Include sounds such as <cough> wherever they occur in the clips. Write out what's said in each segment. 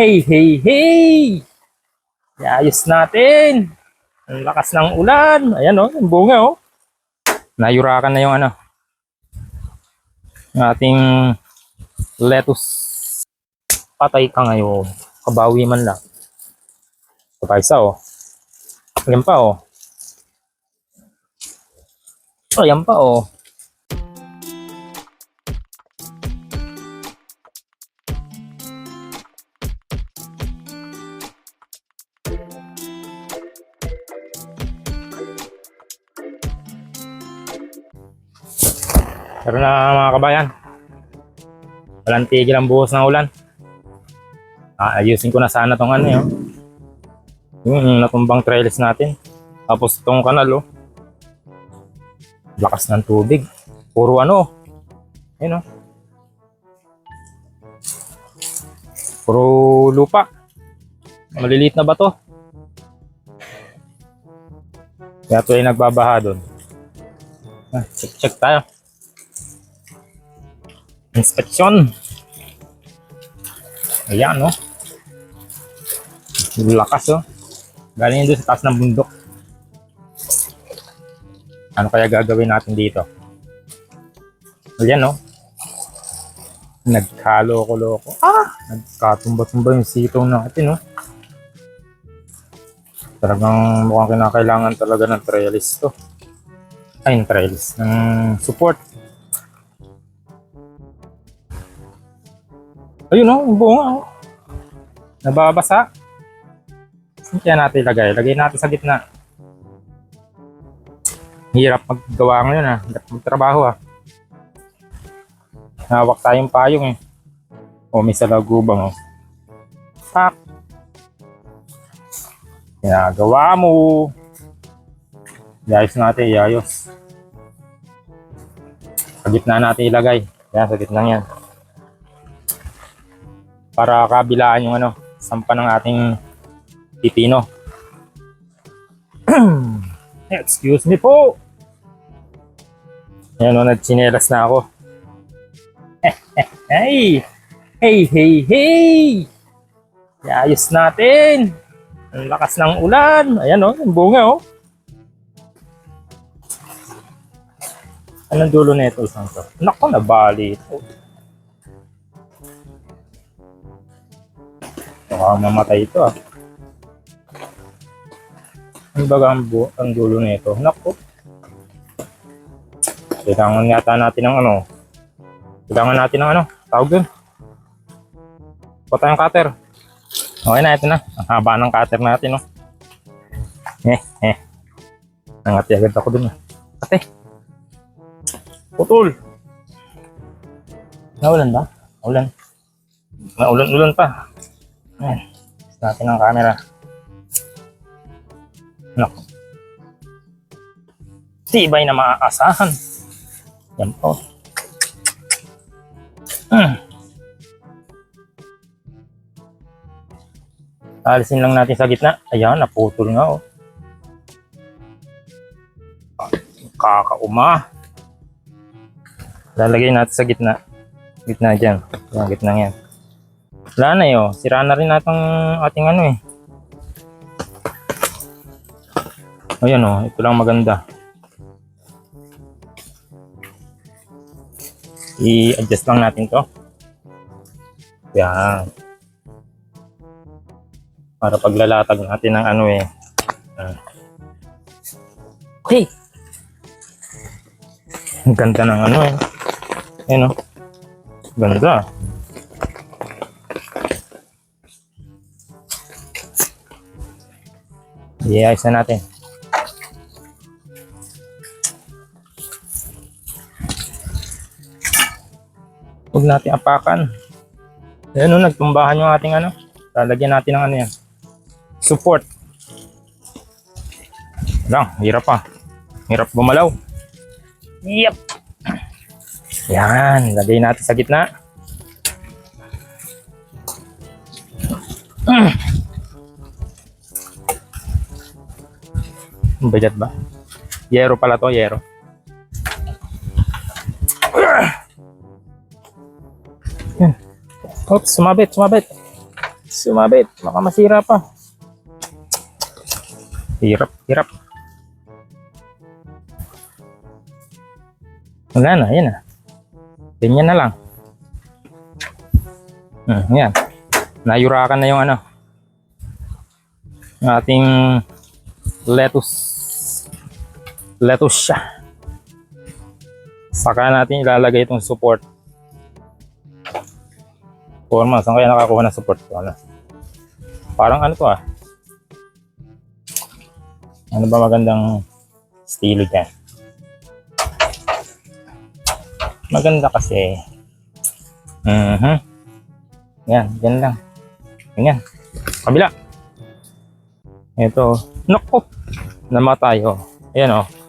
Hey, hey, hey! Ayos natin. Ang lakas ng ulan. Ayan oh, yung bunga oh. Nayurakan na yung ano. Yung ating lettuce. Patay ka ngayon. Kabawi man lang. Ito pa isa oh. Ayan pa oh. Ayan pa oh. Pero na mga kabayan, walang tigil ang buhos ng ulan. Aayusin ko na sana tong ano yun. Yung natumbang trellis natin. Tapos itong kanal oh. Lakas ng tubig. Puro ano. Ayun oh. Puro lupa. Maliliit na bato. Kaya ay nagbabaha doon. Ah, check check tayo. Inspeksyon. Ayan, no? Lakas, oh. Galing doon sa taas ng bundok. Ano kaya gagawin natin dito? Ayan, no? Nagkaloko-loko. Ah! Nagkatumba-tumba yung sitaw natin, no? Talagang mukhang kinakailangan talaga ng trellis to. Ay, yung trellis. Ng support. Ayun oh, yung bunga oh. Nababasa. Kaya natin ilagay? Lagay natin sa gitna. Hirap maggawa ngayon ah. Hirap magtrabaho ah. Hawak tayong payong eh. O may salagubang oh. Pak! Ginagawa mo. Iayos natin, iayos. Sa gitna natin ilagay. Yan, sa gitna yan para kabilaan yung ano, sampa ng ating pipino. <clears throat> Excuse me po. Yan o, nagchinelas na ako. <laughs> hey! Hey, hey, hey! Ayos natin! Ang lakas ng ulan. Ayan o, yung bunga o. Anong dulo nito isang to? Naku, nabali ito. Baka mamatay ito ah. Ano ba ang, ang dulo nito? Naku. Kailangan yata natin ng ano. Kailangan natin ng ano. Tawag dun. Kuha tayong cutter. Okay na, ito na. Ang haba ng cutter natin, no. Eh, eh. Nangati agad ako dun. ah. Ate. Putol. Naulan ba? Naulan. Naulan-ulan pa. Ayan. Test natin ang camera. Nako. Tibay na maaasahan. Yan po. Hmm. Alisin lang natin sa gitna. Ayan, naputol nga oh. Kakauma. Lalagay natin sa gitna. Gitna dyan. Yung gitna yan. Wala na yun. Sira na rin natin ating ano eh. Ayan oh, ito lang maganda. I-adjust lang natin to. Yan. Para paglalatag natin ng ano eh. Ah. Hey! Ang ganda ng ano eh. Ayan oh. Ganda. I-ayos na natin. Huwag natin apakan. Ayan o, nagtumbahan yung ating ano. Lalagyan natin ng ano yan. Support. Lang, hirap pa. Hirap gumalaw. Yep. Yan, lagay natin sa gitna. Bigat ba? Yero pala to, yero. Yan. Oops, sumabit, sumabit. Sumabit. Baka masira pa. Hirap, hirap. Wala na, yan na. Ganyan na lang. Hmm, yan. Nayurakan na yung ano. Ating lettuce. Lettuce siya. Saka natin ilalagay itong support. Forma, saan kaya nakakuha ng support? Ano? Parang ano to ah. Ano ba magandang estilo dyan? Maganda kasi. Mhm. Yan, yan lang. Ganyan. Kabila. Ito. Naku! Namatay oh. Ayan oh.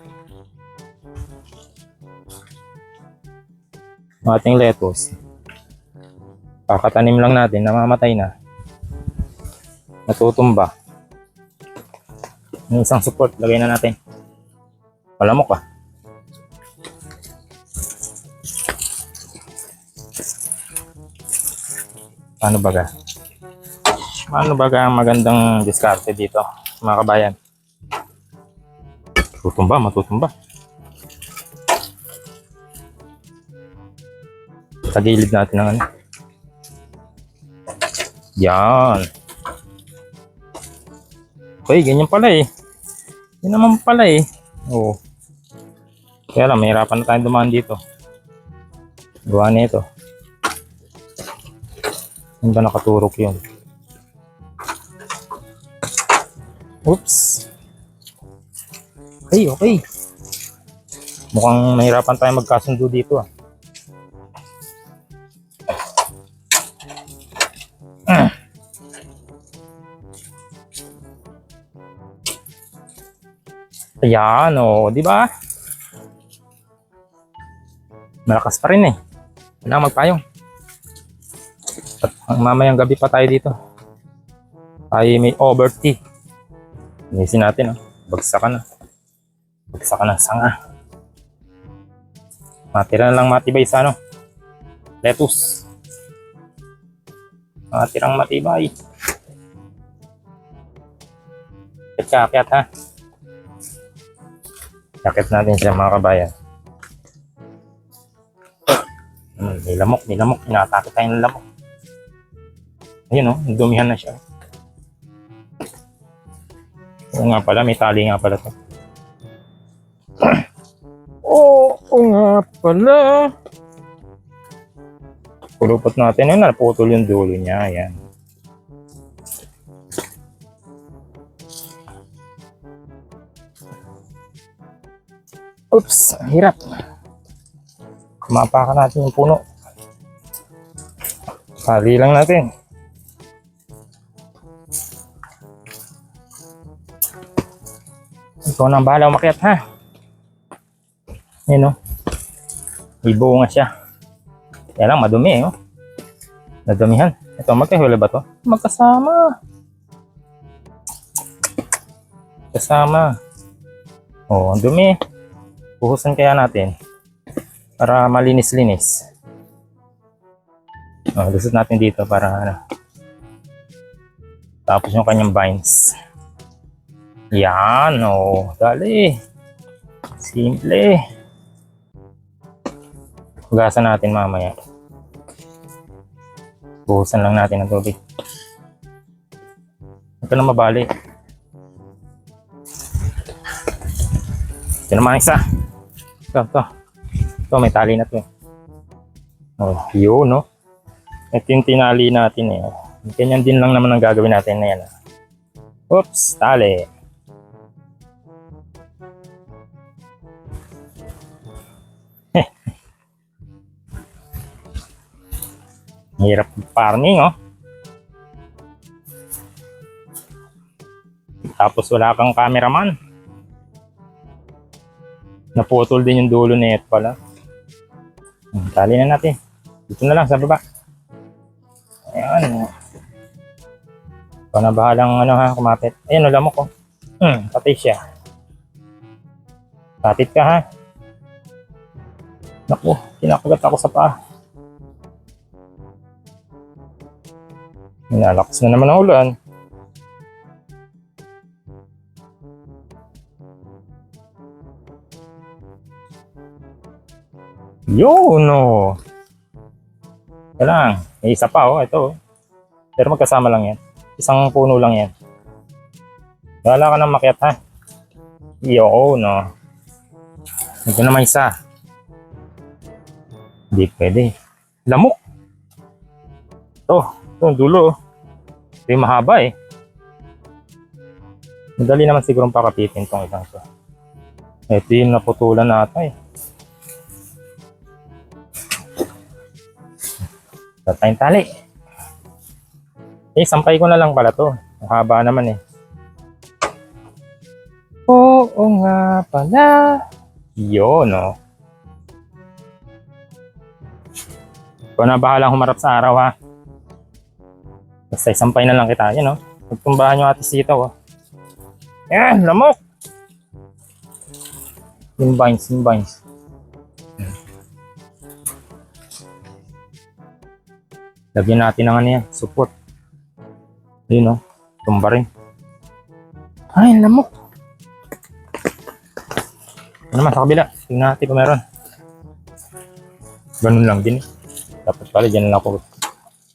Ang ating lettuce. Kakatanim lang natin, namamatay na. Natutumba. Yung isang support, lagay na natin. Palamok ah. Paano baga? Paano baga ang magandang diskarte dito, mga kabayan? Tutumba, matutumba. Tagilid natin ng ano. Yan. Okay, ganyan pala eh. Yan naman pala eh. Oo. Kaya lang, mahirapan na tayong dumaan dito. Gawa na ito. Saan ba nakaturok yun? Oops. Okay, okay. Mukhang mahirapan tayo magkasundo dito ah. Ayan, o, di ba? Malakas pa rin eh. Kailangan magpayong. At ang mamayang gabi pa tayo dito. Tayo may overtea. Inisin natin, oh. Bagsakan na. Bagsakan ng sanga. Matira na lang matibay sa ano. Lettuce. Matirang matibay. Kakyat ha. Yakit natin siya mga kabayan. Hmm, may lamok, may lamok. Inaatake tayo ng lamok. Ayun o, oh, dumihan na siya. Oo nga pala, may tali nga pala to. Oo, <clears throat> oo nga pala. Pulupot natin yun, naputol yung dulo niya. Ayan. Oops, hirap. Kumapakan natin yung puno. Tali lang natin. Ikaw nang bahala umakyat ha. Yan o. May bunga siya. Kaya lang madumi eh. Oh. Nadumihan. Ito, magkahula ba to? Magkasama. Kasama. Oh, ang dumi. Buhusan kaya natin. Para malinis-linis. Oh, lusot natin dito para ano. Tapos yung kanyang vines. Yan, oh. Dali. Simple. Hugasan natin mamaya. Buhusan lang natin ng tubig. Ito na mabali. Ito naman isa. Ito, ito. Ito, may tali na to. eh. Oh, yun, no? Ito yung tinali natin eh. Ganyan din lang naman ang gagawin natin na yan. ah. Oops, tali. <laughs> Hirap farming, oh. Tapos wala kang cameraman. Naputol din yung dulo na pala. Hmm, Tali na natin. Dito na lang sa baba. Ayan. Ikaw na bahalang ano ha, kumapit. Ayan, wala mo ko. Hmm, patay siya. Patit ka ha. Naku, kinakagat ako sa paa. Nalakas na naman ang ulan. Yun, no. Ito lang. May isa pa, oh. Ito, oh. Pero magkasama lang yan. Isang puno lang yan. Wala ka nang makiat, ha? Yo, no. Ito naman isa. Hindi pwede. Lamok. Ito, ito ang dulo. oh. Ito yung mahaba eh. Madali naman siguro pakapitin tong isang to. Ito yung naputulan nata eh. Wala tayong tali. Eh, sampay ko na lang pala to. Ang haba naman eh. Oo nga pala. Yun, no. Ikaw na bahalang humarap sa araw, ha. Basta isampay na lang kita. Yan, no. Pagtumbahan yung ate sitaw, oh. Yan, lamok. Yung vines, yung vines. Lagyan natin ng ano yan, support. Ayun, no. Tumba rin. Ay, lamok. Ano naman sa kabila? Tingnan natin kung meron. Ganun lang din eh. Dapat pala dyan lang ako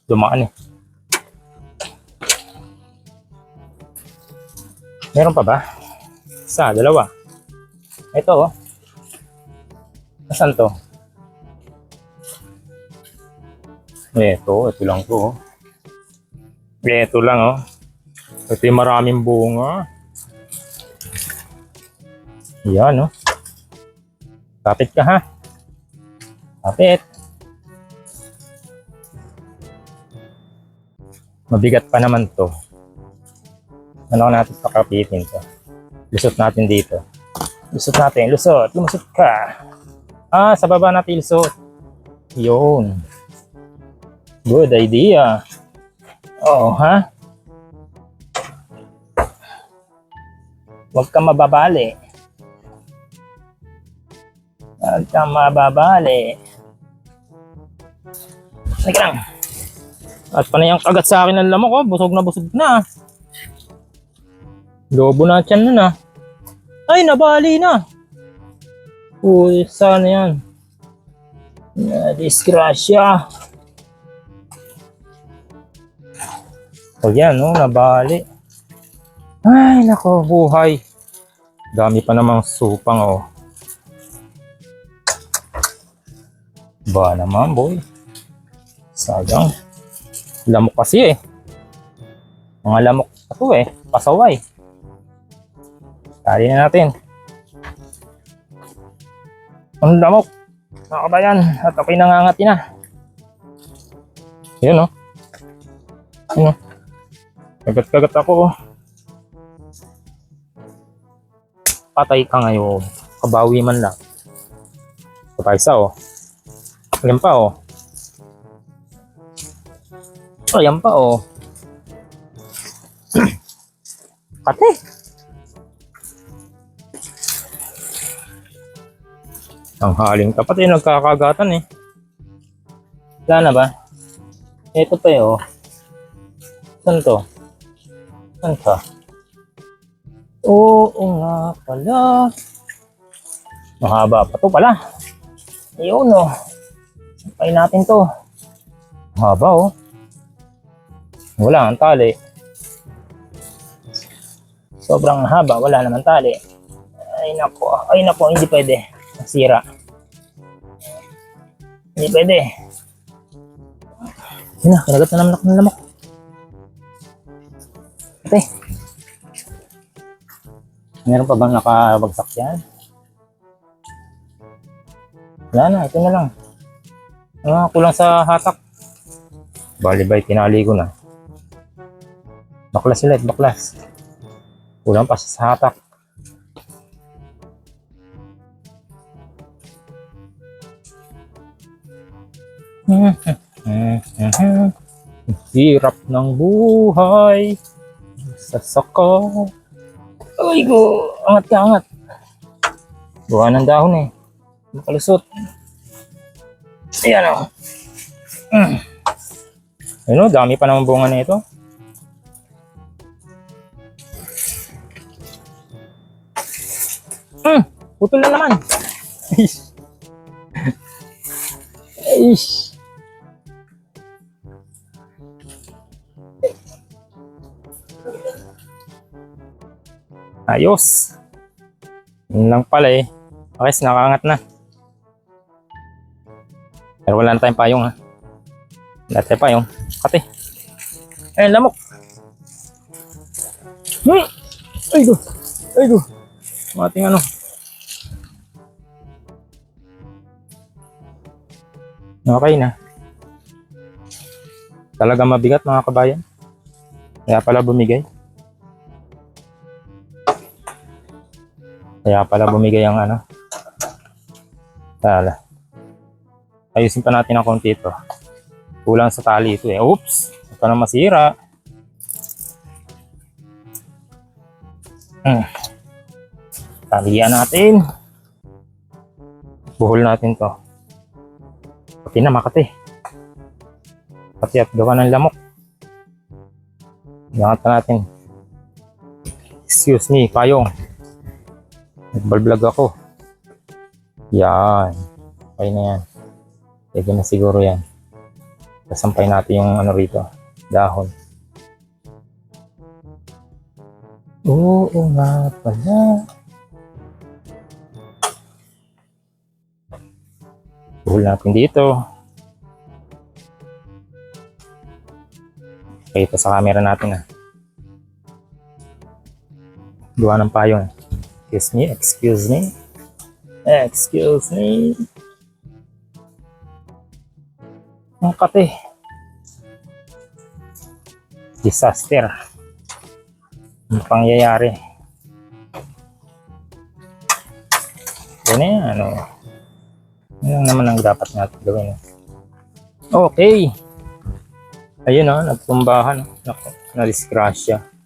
dumaan eh. Meron pa ba? Isa, dalawa. Ito oh. Nasaan to? Ito, ito lang to oh. Ito lang oh. Ito yung maraming bunga. Yan oh. Kapit ka ha. Kapit. Mabigat pa naman to. Ano natin pakapitin to? Lusot natin dito. Lusot natin. Lusot. Lumusot ka. Ah, sa baba natin lusot. Yun. Good idea. Oo, ha? Huwag ka mababali. Huwag ka mababali. Sige lang. At panay ang kagat sa akin ng lamok ko. Busog na busog na. Lobo na tiyan nun ah. Ay, nabali na. Uy, sana yan. Na O yan, no, nabali. Ay, nako, buhay. Dami pa namang supang, oh. Ba naman, boy. Sayang. Lamok kasi eh. Mga lamok pa to eh. Pasaway. Tali na natin. Ang lamok. Mga kabayan. At ako'y nangangati na. Yun oh. Yun oh. Kagat-kagat ako. Patay ka ngayon. Kabawi man lang. Patay sa oh. Ayan pa oh. Ayan pa oh. <clears throat> Kate. Ang haling tapat eh, nagkakagatan eh. Wala na ba? Ito pa eh, oh. Saan to? Saan ka? Oo nga pala. Mahaba pa to pala. Ayun oh. Sampay natin to. Mahaba oh. Wala ang tali. Sobrang haba, wala naman tali. Ay nako, ay nako, hindi pwede. Sira. Hindi pwede. Yun na, kinagat na naman ako ng lamok. Ate. Meron pa bang nakabagsak yan? Wala na, ito na lang. Ah, kulang sa hatak. Bali ba, tinali ko na. Baklas ulit, baklas. Kulang pa sa hatak. <laughs> Hirap ng buhay. Sasaka. Ay ko, angat ka, angat. Buha ng dahon eh. Makalusot. Ayan o. Mm. Ayun o, dami pa naman bunga na ito. Hmm, putol na naman. <laughs> Aish. Aish. Ayos. Yun lang pala eh. Okay, nakakangat na. Pero wala na tayong payong ha. Wala tayong payong. Kate. Ayun, lamok. Hmm. Ay go. Ay go. Mating ano. Okay na. Talaga mabigat mga kabayan. Kaya pala bumigay. Kaya pala bumigay ang ano. Tala. Ayusin pa natin ang konti ito. Kulang sa tali ito eh. Oops! Ito na masira. Hmm. Talian natin. Buhol natin to. Pati na makati. Pati at gawa ng lamok. Iangat na natin. Excuse me, payong. Nagbalblog ako. Yan. Okay na yan. Pwede na siguro yan. Kasampay natin yung ano rito. Dahon. Oo nga pala. Buhol natin dito. Okay, ito sa camera natin ah. Gawa ng payong. Excuse me, excuse me. Excuse me. Ang kate. Disaster. Ang pangyayari. Yan yan, ano. Yan naman ang dapat natin gawin. Okay. Ayun o, nagtumbahan. Naku, na-disgrasya.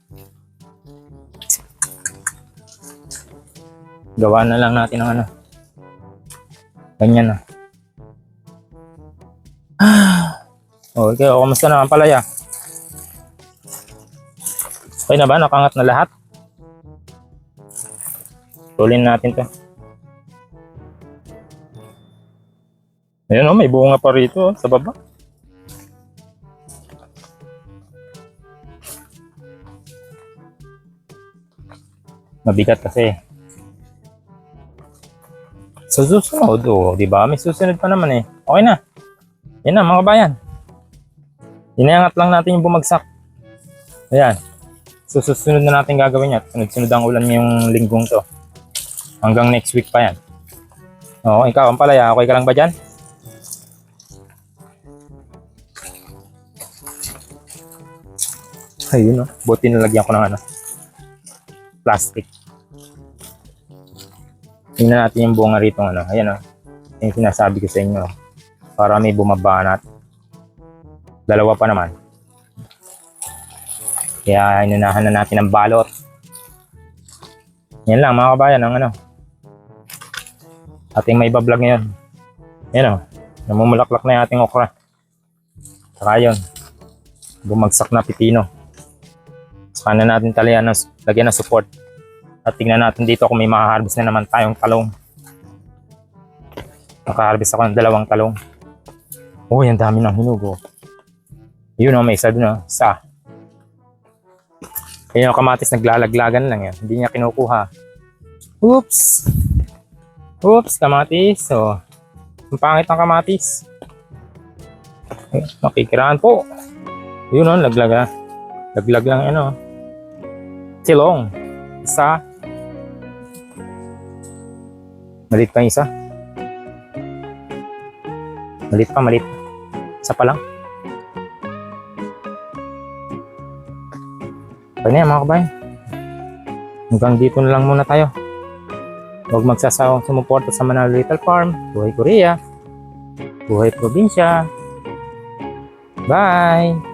Gawa na lang natin ng ano. Ganyan na. <sighs> Okay, o, kamusta na ang palaya? Okay na ba? Nakangat na lahat? Tulin natin to. Ayun o, may bunga pa rito oh, sa baba. Mabigat kasi. Sa susunod, oh, di ba? May susunod pa naman eh. Okay na. Yan na, mga bayan. Inaangat lang natin yung bumagsak. Ayan. So, susunod na natin gagawin yan. Sunod-sunod ang ulan ngayong linggong to. Hanggang next week pa yan. Oo, ikaw, ang palaya, okay ka lang ba dyan? Ayun, no? Buti nalagyan ko ng ano, plastic. Tingnan natin yung bunga rito, ano. Ayan, no? Yung sinasabi ko sa inyo. Para may bumabanat. Dalawa pa naman. Kaya inunahan na natin ang balot. Yan lang mga kabayan ang ano. Ating may bablog ngayon. Yan o. Namumulaklak na yung ating okra. Saka yun. Bumagsak na pipino. Saka na natin talian ng, lagyan ng support. At tingnan natin dito kung may makaharvest na naman tayong talong. Nakaharvest ako ng dalawang talong. Oh, yan dami ng hinugo. Yun o, may isa dun o. Sa. Ayun yung kamatis naglalaglagan lang yan. Hindi niya kinukuha. Oops! Oops, kamatis. So, ang pangit ng kamatis. Eh, Makikiraan po. Yun o, laglag na. Laglag lang ano. Silong. Isa. Malit pa yung isa. Malit pa, malit. Isa pa lang. Okay yan mga kabayan. Hanggang dito na lang muna tayo. Huwag magsasawang sumuporta sa Manalo Little Farm. Buhay Korea. Buhay Probinsya. Bye!